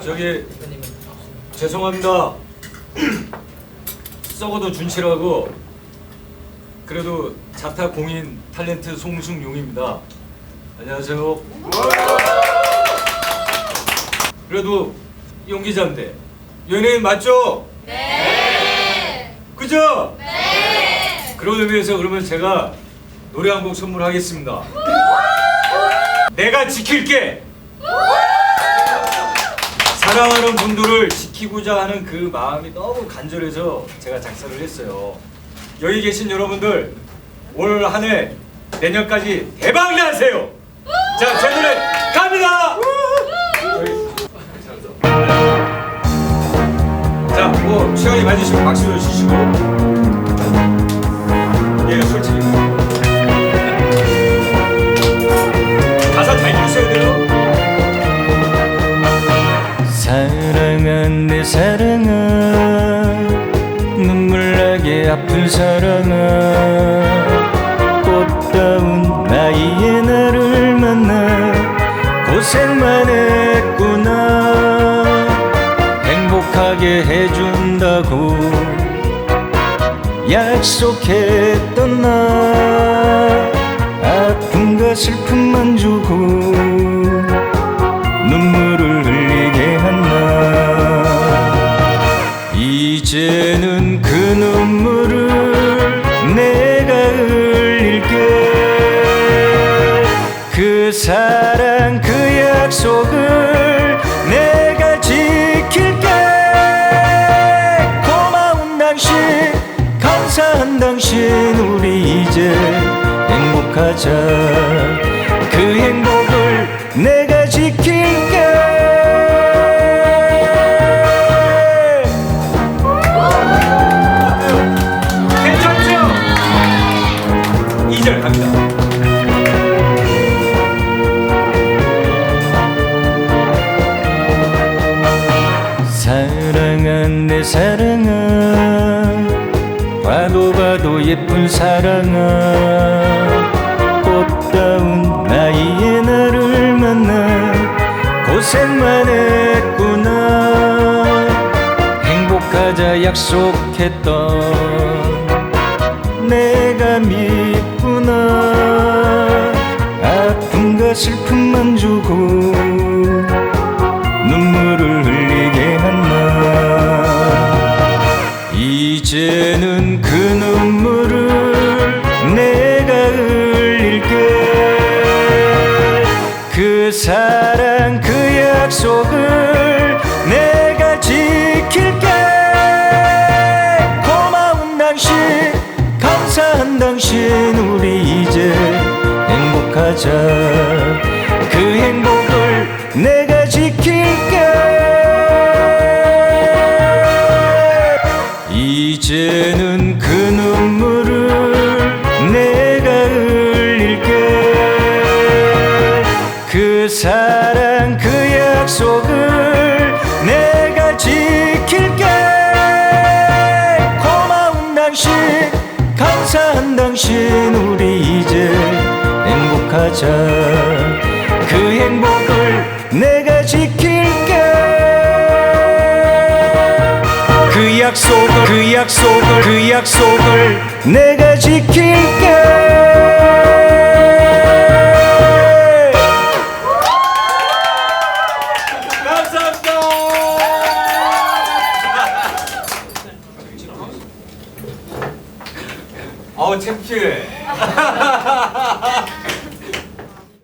저기 죄송합니다. 썩어도 준치라고 그래도 자타 공인 탤런트 송승용입니다. 안녕하세요. 그래도 용기자인데 연예인 맞죠? 네. 그죠? 네. 그런 의미에서 그러면 제가 노래 한 곡 선물하겠습니다. 내가 지킬게. 사랑하는 분들을 지키고자 하는 그 마음이 너무 간절해서 제가 작사를 했어요. 여기 계신 여러분들 올 한 해 내년까지 대박 나세요. 자, 제 노래 갑니다. 자, 뭐 시간이 맞으시면 박수를 치시고. 예, 솔직히 가사 잘 읽으셔야 돼요. 사랑한 내 사랑아 눈물 나게 아픈 사랑아 꽃다운 나이에 나를 만나 고생만 했구나 행복하게 해준다고 약속했던 나 아픔과 슬픔만 주고 눈물을 흘리게 한나 이제는 그 눈물을 내가 흘릴게. 그 사랑 그 약속을 행복하자 그 행복을 내가 지킬게 괜찮죠? 2절 갑니다. 사랑한 내 사랑아 봐도 봐도 예쁜 사랑아 꽃다운 나이에 나를 만나 고생만 했구나. 행복하자 약속했던 내가 믿구나. 아픔과 슬픔만 주고 그 사랑 그 약속을 내가 지킬게. 고마운 당신 감사한 당신 우리 이제 행복하자. 그 행복을 내가 약속을 내가 지킬게. 고마운 당신 감사한 당신 우리 이제 행복하자. 그 행복을 내가 지킬게. 그 약속을 그 약속을 그 약속을 내가 지킬게 어우 창피해.